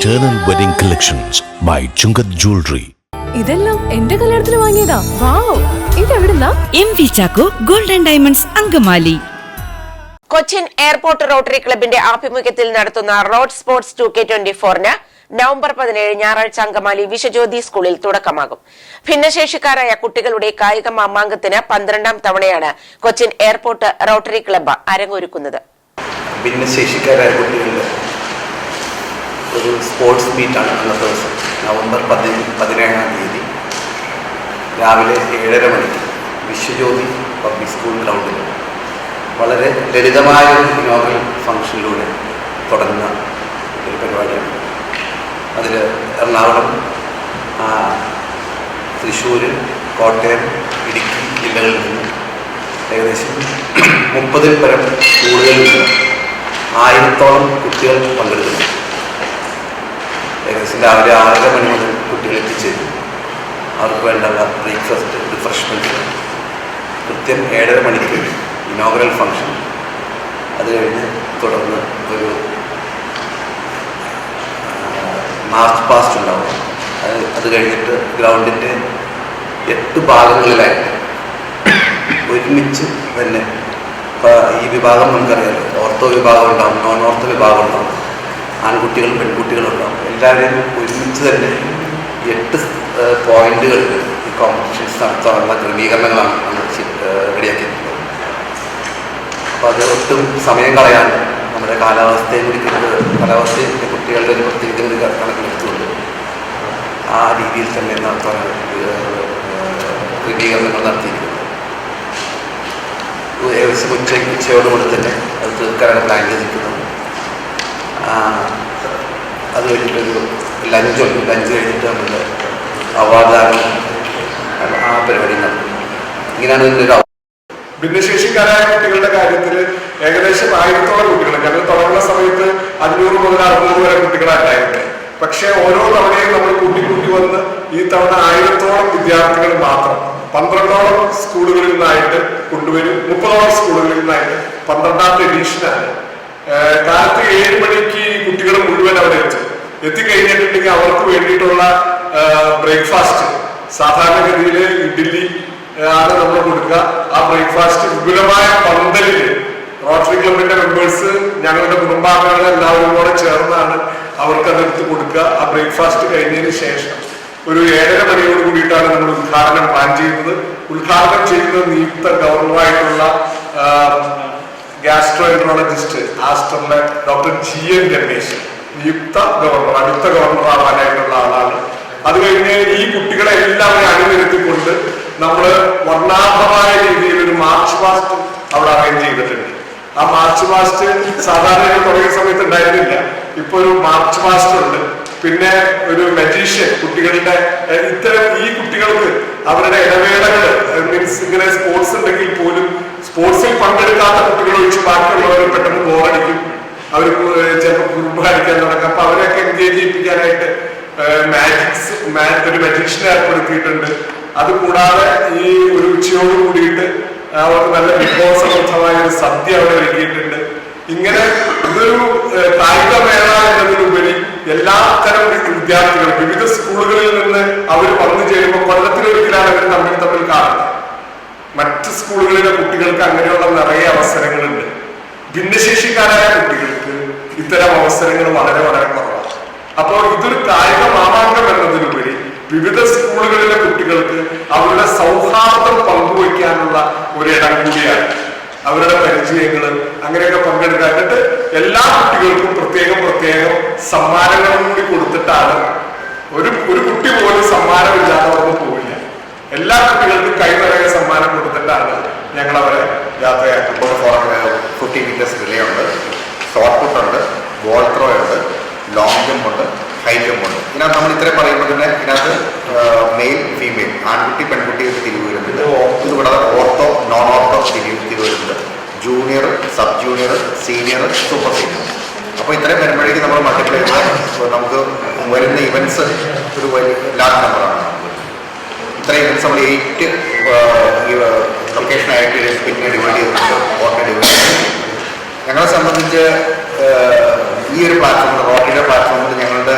Eternal Wedding Collections by Chungat Jewelry. ഇതെല്ലാം എന്റെ കല്യാണത്തിന് വാങ്ങിയതാ. Wow ഇതെവിടുന്നാ? M V Chacko golden diamonds Angamaly. Cochin airport rotary ക്ലബിന്റെ ആഭിമുഖ്യത്തിൽ നടത്തുന്ന road sports two K twenty ഫോറിന് November പതിനേഴ് ഞായറാഴ്ച അങ്കമാലി വിശ്വജ്യോതി സ്കൂളിൽ തുടക്കമാകും. ഭിന്നശേഷിക്കാരായ കുട്ടികളുടെ കായിക മാമാങ്കത്തിന് പന്ത്രണ്ടാം തവണയാണ് കൊച്ചിൻ എയർപോർട്ട് റോട്ടറി ക്ലബ്ബ് അരങ്ങൊരുക്കുന്നത്. ഭിന്നശേഷിക്കാരായ കുട്ടികളുടെ ഒരു സ്പോർട്സ് മീറ്റാണ് അന്നത്തെ ദിവസം. നവംബർ പതി പതിനേഴാം തീയതി. രാവിലെ ഏഴര മണിക്ക് വിശ്വജ്യോതി പബ്ലിക് സ്കൂൾ ഗ്രൗണ്ടിൽ വളരെ ലളിതമായ ഒരു നോവൽ ഫംഗ്ഷനിലൂടെ തുടങ്ങുന്ന ഒരു പരിപാടിയാണ്. അതിൽ എറണാകുളം തൃശ്ശൂർ കോട്ടയം ഇടുക്കി ജില്ലകളിൽ നിന്ന് ഏകദേശം മുപ്പതിൽ പരം നിന്ന് ആയിരത്തോളം കുട്ടികൾ പങ്കെടുക്കുന്നു ഏകദേശം രാവിലെ ആറര മണി മുതൽ കുട്ടികൾ എത്തിച്ചേരും. അവർക്ക് വേണ്ട ബ്രേക്ക്ഫാസ്റ്റ് റിഫ്രഷ്മെന്റ് കൃത്യം ഏഴര മണിക്ക് ഇനോഗ്രൽ ഫംഗ്ഷൻ അത് കഴിഞ്ഞ് തുടർന്ന് ഒരു മാർച്ച് പാസ്റ്റ് ഉണ്ടാവും. അത് അത് കഴിഞ്ഞിട്ട് ഗ്രൗണ്ടിന്റെ എട്ട് ഭാഗങ്ങളിലായിട്ട് ഒരുമിച്ച് തന്നെ ഈ വിഭാഗം നമുക്കറിയാലോ. ഓർത്തോ വിഭാഗം ഉണ്ടാവും നോൺ ഓർത്തോ വിഭാഗം ഉണ്ടാവും. ആൺകുട്ടികളും പെൺകുട്ടികളും ഉണ്ടാവും. എല്ലാവരെയും ഒരുമിച്ച് തന്നെ എട്ട് പോയിന്റുകൾ ഈ കോമ്പറ്റീഷൻസ് നടത്താനുള്ള ക്രമീകരണങ്ങളാണ് നമ്മൾ റെഡിയാക്കിയിട്ടുള്ളത്. അപ്പോൾ അത് ഒട്ടും സമയം കളയാണ്ട് നമ്മുടെ കാലാവസ്ഥയെ കുറിക്കുന്നത് കാലാവസ്ഥയെ കുട്ടികളുടെ ഒരു പ്രത്യേകത കൂടി കണക്കിലെടുത്തുകൊണ്ട് ആ രീതിയിൽ തന്നെ നടത്താനാണ് ഏഹ്, ക്രമീകരണങ്ങൾ നടത്തിയിരിക്കുന്നത് ഏകദേശം ഉച്ച ഉച്ചയോടുകൂടി തന്നെ അത് തീർക്കാനാണ് പ്ലാൻ ചെയ്തിരിക്കുന്നത്. അത് ലഞ്ച് ഉണ്ട്. ലഞ്ച് കഴിഞ്ഞിട്ട് നമ്മുടെ അവാർഡാണ് ആ പരിപാടി നടത്തുന്നത് ഇങ്ങനെയാണ് ഇതിന്റെ ഒരു ഭിന്നശേഷിക്കാരായ കുട്ടികളുടെ കാര്യത്തിൽ ഏകദേശം ആയിരത്തോളം കുട്ടികൾ ഞങ്ങൾ തുടങ്ങുന്ന സമയത്ത് അഞ്ഞൂറ് മുതൽ അറുന്നൂറ് വരെ കുട്ടികളായിട്ടായിരുന്നു. പക്ഷേ ഓരോ തവണയും നമ്മൾ കൂട്ടി കൂട്ടി വന്ന് ഈ തവണ ആയിരത്തോളം വിദ്യാർത്ഥികൾ മാത്രം പന്ത്രണ്ടോളം സ്കൂളുകളിൽ നിന്നായിട്ട് കൊണ്ടുവരും. മുപ്പതോളം സ്കൂളുകളിൽ നിന്നായിട്ട് പന്ത്രണ്ടാമത്തെ എഡീഷനാണ് കാലത്ത് ഏഴ് മണിക്ക് കുട്ടികൾ മുഴുവൻ അവിടെ എത്തും. എത്തിക്കഴിഞ്ഞിട്ടുണ്ടെങ്കിൽ അവർക്ക് വേണ്ടിയിട്ടുള്ള ബ്രേക്ക്ഫാസ്റ്റ്. സാധാരണഗതിയിൽ ഇഡ്ഡലി ആണ് നമ്മൾ കൊടുക്കുക. ആ ബ്രേക്ക്ഫാസ്റ്റ് വിപുലമായ പന്തലിൽ റോട്ടറി ക്ലബിന്റെ മെമ്പേഴ്സ് ഞങ്ങളുടെ കുടുംബാംഗങ്ങൾ എല്ലാവരും കൂടെ ചേർന്നാണ് അവർക്ക് അതെടുത്ത് കൊടുക്കുക. ആ ബ്രേക്ക്ഫാസ്റ്റ് കഴിഞ്ഞതിന് ശേഷം ഒരു ഏഴര മണിയോട് കൂടിയിട്ടാണ് നമ്മൾ ഉദ്ഘാടനം പ്ലാൻ ചെയ്യുന്നത്. ഉദ്ഘാടനം ചെയ്യുന്ന നിയുക്ത ഗവർണറായിട്ടുള്ള ഗ്യാസ്ട്രോ എൻട്രോളജിസ്റ്റ് ആസ്റ്ററിലെ ഡോക്ടർ ജി എൻ രമേശ്. നിയുക്ത ഗവർണർ അടുത്ത ഗവർണർ ആവാനായിട്ടുള്ള ആളാണ്. അത് കഴിഞ്ഞ് ഈ കുട്ടികളെ എല്ലാവരും അണിനിരത്തിക്കൊണ്ട് നമ്മൾ വർണാഭമായ രീതിയിൽ ഒരു മാർച്ച് പാസ്റ്റ് അവിടെ അറേഞ്ച് ചെയ്തിട്ടുണ്ട്. ആ മാർച്ച് പാസ്റ്റ് സാധാരണ തുടങ്ങിയ സമയത്ത് ഉണ്ടായിരുന്നില്ല. ഇപ്പൊ ഒരു മാർച്ച് പാസ്റ്റ് ഉണ്ട്. പിന്നെ ഒരു മജീഷ്യൻ കുട്ടികളുടെ ഇത്തരം ഈ കുട്ടികൾക്ക് അവരുടെ ഇടവേളകൾ മീൻസ് ഇങ്ങനെ സ്പോർട്സ് ഉണ്ടെങ്കിൽ പോലും സ്പോർട്സിൽ പങ്കെടുക്കാത്ത കുട്ടികൾ ഒഴിച്ച് ബാക്കിയുള്ളവർ പെട്ടെന്ന് ബോറടിക്കും അവർ കാണിക്കാൻ തുടങ്ങും. അപ്പൊ അവരെയൊക്കെ എൻഗേജ് ചെയ്യിപ്പിക്കാനായിട്ട് മാജിക്സ് ഒരു മജീഷ്യനെ ഏർപ്പെടുത്തിയിട്ടുണ്ട്. അത് കൂടാതെ ഈ ഒരു ഉച്ചയോട് കൂടിയിട്ട് അവർക്ക് നല്ല വിഭവസമൃദ്ധമായ ഒരു സദ്യ അവിടെ ഒരുക്കിയിട്ടുണ്ട്. ഇങ്ങനെ ഇതൊരു കായിക മേള എന്നതിലുപരി എല്ലാ തരം വിദ്യാർത്ഥികളും വിവിധ സ്കൂളുകളിൽ നിന്ന് അവർ വന്നു ചേരുമ്പോൾ കൊല്ലത്തിലൊരിക്കലാണ് അവർ തമ്മിൽ തമ്മിൽ കാണുന്നത്. മറ്റ് സ്കൂളുകളിലെ കുട്ടികൾക്ക് അങ്ങനെയുള്ള നിറയെ അവസരങ്ങളുണ്ട്. ഭിന്നശേഷിക്കാരായ കുട്ടികൾക്ക് ഇത്തരം അവസരങ്ങൾ വളരെ വളരെ കുറവാണ്. അപ്പോൾ ഇതൊരു കായിക മാമാങ്കം എന്നതിലുപരി വിവിധ സ്കൂളുകളിലെ കുട്ടികൾക്ക് അവരുടെ സൗഹാർദ്ദം പങ്കുവയ്ക്കാനുള്ള ഒരു ഇടം കൂടിയാണ്. അവരുടെ പരിചയങ്ങൾ അങ്ങനെയൊക്കെ പങ്കെടുക്കാനിട്ട് എല്ലാ കുട്ടികൾക്കും പ്രത്യേകം പ്രത്യേകം സമ്മാനങ്ങൾ കൂടി കൊടുത്തിട്ടാണ് ഒരു ഒരു കുട്ടി പോലും സമ്മാനമില്ലാതെ അവർക്ക് പോവില്ല. എല്ലാ കുട്ടികൾക്കും കൈ സമ്മാനം കൊടുത്തിട്ടാണ് ഞങ്ങൾ അവരെ യാത്രയാക്കുമ്പോൾ ഫിഫ്റ്റി മീറ്റേഴ്സ് റിലേ ഉണ്ട്. ഷോർട്ട് പുട്ട് ഉണ്ട് ബോൾ ത്രോ ഉണ്ട് ലോങ് ജമ്പ് ഉണ്ട് ഹൈ ജമ്പ് ഉണ്ട്. ഇതിനകത്ത് നമ്മൾ ഇത്രയും പറയുമ്പോൾ തന്നെ ഇതിനകത്ത് മെയിൽ ഫീമെയിൽ ആൺകുട്ടി പെൺകുട്ടി ഒക്കെ തിരിവ് വരുന്നുണ്ട്. കൂടാതെ ഓർത്തോ നോൺ ഓർത്തോ തിരിവ് തിരിവ് വരുന്നുണ്ട്. Junior sub junior senior super senior അപ്പോൾ ഇത്രയും വരുമ്പോഴേക്കും നമ്മൾ മൾട്ടിപ്ലൈ നമുക്ക് വരുന്ന ഇവൻസ് ഒരു വലിയ ലാർജ് നമ്പറാണ് ഇത്രയും ഇവൻസ് നമ്മൾ എയ്റ്റ് ലൊക്കേഷനായിട്ട് പിന്നെ ഡിവൈഡ് ചെയ്തിട്ടുണ്ട്. ഓർഡർ ഡിവൈഡ് ചെയ്തിട്ടുണ്ട്. സംബന്ധിച്ച് ഈ ഒരു പ്ലാറ്റ്ഫോമിൽ റോട്ടിയുടെ പ്ലാറ്റ്ഫോമിൽ ഞങ്ങളുടെ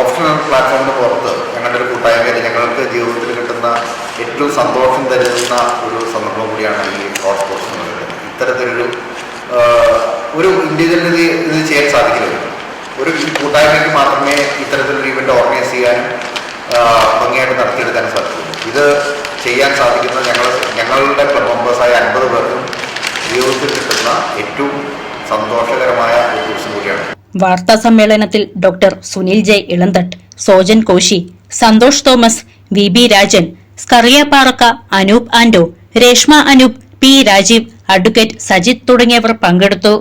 ഓപ്ഷണൽ പ്ലാറ്റ്ഫോമിന് പുറത്ത് ഞങ്ങളുടെ ഒരു കൂട്ടായ്മയിൽ ഞങ്ങൾക്ക് ജീവിതത്തിൽ കിട്ടുന്ന ഏറ്റവും സന്തോഷം തരുന്ന ഒരു സന്ദർഭം കൂടിയാണ് ഈ ഹോട്ട് സ്പോർട്സ് എന്ന് പറയുന്നത്. ഇത്തരത്തിലൊരു ഒരു ഇൻഡിവിജ്വലിന് ഇത് ഇത് ചെയ്യാൻ സാധിക്കില്ല. ഒരു കൂട്ടായ്മയ്ക്ക് മാത്രമേ ഇത്തരത്തിലൊരു ഇവന്റ് ഓർഗനൈസ് ചെയ്യാനും ഭംഗിയായിട്ട് നടത്തിയെടുക്കാനും സാധിക്കുള്ളൂ ഇത് ചെയ്യാൻ സാധിക്കുന്ന ഞങ്ങൾ ഞങ്ങളുടെ മെമ്പേഴ്സായ അൻപത് പേർക്കും ജീവിതത്തിൽ ഏറ്റവും സന്തോഷകരമായ ഒരു ദിവസം കൂടിയാണ്. വാർത്താ സമ്മേളനത്തിൽ doctor Sunil J Elanthattu Sojan Koshy Santhosh Thomas V B Rajan Scaria Parakka Anoop Ando Reshma Anoop P Rajeev advocate Sajith തുടങ്ങിയവർ പങ്കെടുത്തു.